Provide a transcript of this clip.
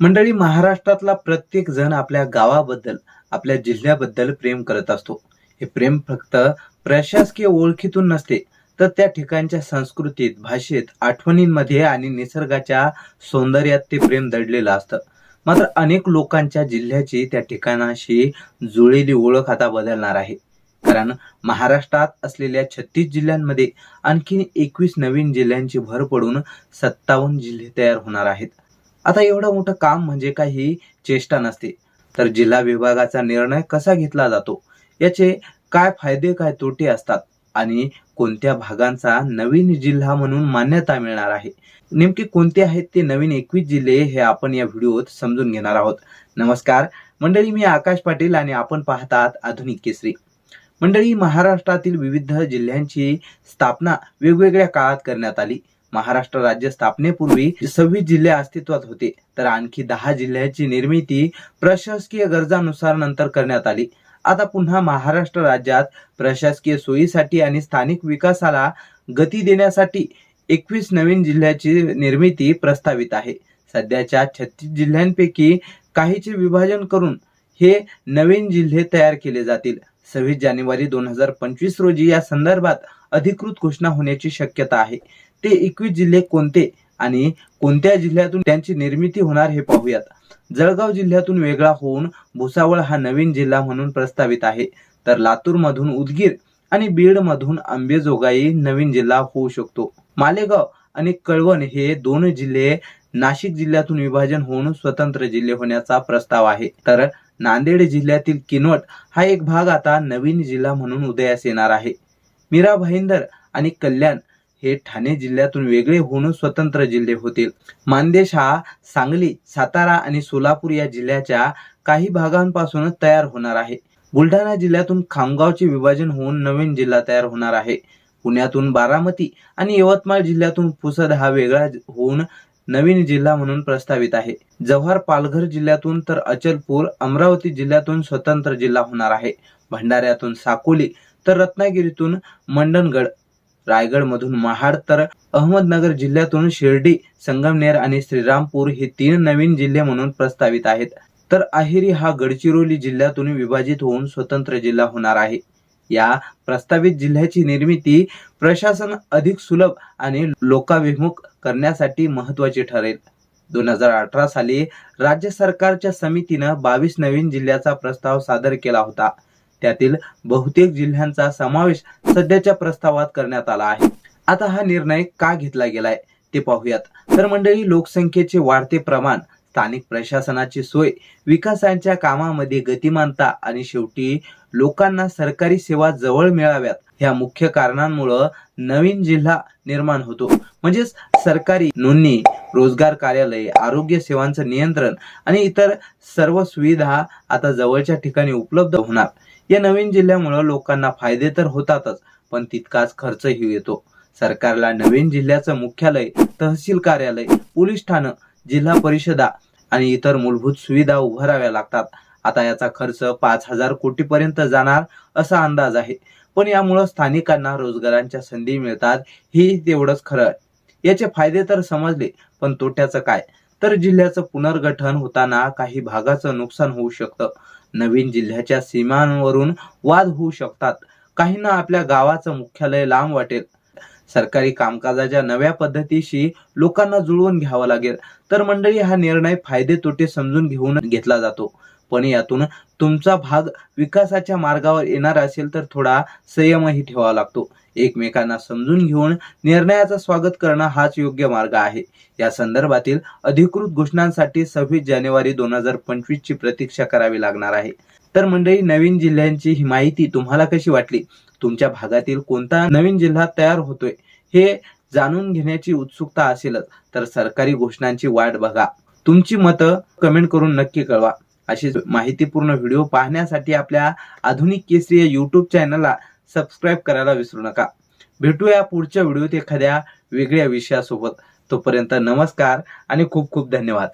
मंडळी महाराष्ट्रातला प्रत्येक जण आपल्या गावाबद्दल आपल्या जिल्ह्याबद्दल प्रेम करत असतो. हे प्रेम फक्त प्रशासकीय ओळखीतून नसते तर त्या ठिकाणच्या संस्कृतीत भाषेत आठवणींमध्ये आणि निसर्गाच्या सौंदर्यात ते प्रेम दडलेलं असतं. मात्र अनेक लोकांच्या जिल्ह्याची त्या ठिकाणाशी जुळलेली ओळख आता बदलणार आहे. कारण महाराष्ट्रात असलेल्या छत्तीस जिल्ह्यांमध्ये आणखी एकवीस नवीन जिल्ह्यांची भर पडून सत्तावन्न जिल्हे तयार होणार आहेत. आता एवढं मोठं काम म्हणजे काही चेष्टा नसते. तर जिल्हा विभागाचा निर्णय कसा घेतला जातो? याचे काय फायदे काय तोटे असतात? आणि कोणत्या भागांचा नवीन जिल्हा म्हणून मान्यता मिळणार आहे? नेमके कोणते आहेत ते नवीन एकवीस जिल्हे हे आपण या व्हिडिओत समजून घेणार आहोत. नमस्कार मंडळी मी आकाश पाटील आणि आपण पाहतात आधुनिक केसरी. मंडळी महाराष्ट्रातील विविध जिल्ह्यांची स्थापना वेगवेगळ्या काळात करण्यात आली. महाराष्ट्र राज्य स्थापनेपूर्वी सव्वीस जिल्हे अस्तित्वात होते. तर आणखी दहा जिल्ह्याची निर्मिती प्रशासकीय गरजानुसार नंतर करण्यात आली. आता पुन्हा महाराष्ट्र राज्यात प्रशासकीय सोयीसाठी आणि स्थानिक विकासाला गती देण्यासाठी एकवीस नवीन जिल्ह्याची निर्मिती प्रस्तावित आहे. सध्याच्या छत्तीस जिल्ह्यांपैकी काहीचे विभाजन करून हे नवीन जिल्हे तयार केले जातील. सव्वीस जानेवारी दोन हजार पंचवीस रोजी या संदर्भात अधिकृत घोषणा होण्याची शक्यता आहे. ते एकवीस जिल्हे कोणते आणि कोणत्या जिल्ह्यातून त्यांची निर्मिती होणार हे पाहूयात. जळगाव जिल्ह्यातून वेगळा होऊन भुसावळ हा नवीन जिल्हा म्हणून प्रस्तावित आहे. तर लातूरमधून उदगीर आणि बीड मधून आंबेजोगाई नवीन जिल्हा होऊ शकतो. मालेगाव आणि कळवण हे दोन जिल्हे नाशिक जिल्ह्यातून विभाजन होऊन स्वतंत्र जिल्हे होण्याचा प्रस्ताव आहे. तर नांदेड जिल्ह्यातील किनवट हा एक भाग आता नवीन जिल्हा म्हणून उदयास येणार आहे. मीरा भाईंदर आणि कल्याण हे ठाणे जिल्ह्यातून वेगळे होऊन स्वतंत्र जिल्हे होतील. मानदेश हा सांगली सातारा आणि सोलापूर या जिल्ह्याच्या काही भागांपासून तयार होणार आहे. बुलढाणा जिल्ह्यातून खामगावचे विभाजन होऊन नवीन जिल्हा तयार होणार आहे. पुण्यातून बारामती आणि यवतमाळ जिल्ह्यातून पुसद हा वेगळा होऊन नवीन जिल्हा म्हणून प्रस्तावित आहे. जव्हार पालघर जिल्ह्यातून तर अचलपूर अमरावती जिल्ह्यातून स्वतंत्र जिल्हा होणार आहे. भंडाऱ्यातून साकोली तर रत्नागिरीतून मंडणगड रायगड मधून महाड तर अहमदनगर जिल्ह्यातून शिर्डी संगमनेर आणि श्रीरामपूर हे तीन नवीन जिल्हे म्हणून प्रस्तावित आहेत. तर अहेरी हा गडचिरोली जिल्ह्यातून विभाजित होऊन स्वतंत्र जिल्हा होणार आहे. या प्रस्तावित जिल्ह्याची निर्मिती प्रशासन अधिक सुलभ आणि लोकाभिमुख करण्यासाठी महत्वाची ठरेल. दोन हजार अठरा साली राज्य सरकारच्या समितीनं बावीस नवीन जिल्ह्याचा प्रस्ताव सादर केला होता. त्यातील बहुतेक जिल्ह्यांचा समावेश सध्याच्या प्रस्तावात करण्यात आला आहे. आता हा निर्णय का घेतला गेलाय ते पाहूयात. तर मंडळी लोकसंख्येचे वाढते प्रमाण स्थानिक प्रशासनाची सोय विकासाच्या कामामध्ये गतिमानता आणि शेवटी लोकांना सरकारी सेवा जवळ मिळाव्यात ह्या मुख्य कारणांमुळं नवीन जिल्हा निर्माण होतो. म्हणजेच सरकारी नोंदणी रोजगार कार्यालय आरोग्य सेवांचं नियंत्रण आणि इतर सर्व सुविधा आता जवळच्या ठिकाणी उपलब्ध होणार. या नवीन जिल्ह्यामुळे लोकांना फायदे तर होतातच पण तितकाच खर्चही येतो. सरकारला नवीन जिल्ह्याचं मुख्यालय तहसील कार्यालय पोलीस ठाणं जिल्हा परिषदा आणि इतर मूलभूत सुविधा उभाराव्या लागतात. आता याचा खर्च पाच हजार कोटी पर्यंत जाणार असा अंदाज आहे. पण यामुळं स्थानिकांना रोजगारांच्या संधी मिळतात हे तेवढंच खरं आहे. याचे फायदे तर समजले पण तोट्याचं काय? तर जिल्ह्याचं पुनर्गठन होताना काही भागाचं नुकसान होऊ शकतं. नवीन जिल्ह्याच्या सीमांवरून वाद होऊ शकतात. काहींना आपल्या गावाचं मुख्यालय लांब वाटेल. सरकारी कामकाजाच्या नव्या पद्धतीशी लोकांना जुळवून घ्यावं लागेल. तर मंडळी हा निर्णय फायदे तोटे समजून घेऊन घेतला जातो. पण यातून तुमचा भाग विकासाच्या मार्गावर येणार असेल तर थोडा संयमही ठेवावा लागतो. एकमेकांना समजून घेऊन निर्णयाचं स्वागत करणं हाच योग्य मार्ग आहे. या संदर्भातील अधिकृत घोषणांसाठी सव्वीस जानेवारी दोन हजार पंचवीस ची प्रतीक्षा करावी लागणार आहे. तर मंडळी नवीन जिल्ह्यांची ही माहिती तुम्हाला कशी वाटली? तुमच्या भागातील कोणता नवीन जिल्हा तयार होतोय? हे जाणून घेण्याची उत्सुकता असेलच तर सरकारी घोषणांची वाट बघा. तुमची मतं कमेंट करून नक्की कळवा. अशी माहितीपूर्ण व्हिडिओ पाहण्यासाठी आपल्या आधुनिक केसरी या युट्यूब चॅनलला सबस्क्राईब करायला विसरू नका. भेटूया पुढच्या व्हिडिओत एखाद्या वेगळ्या विषयासोबत. तोपर्यंत नमस्कार आणि खूप खूप धन्यवाद.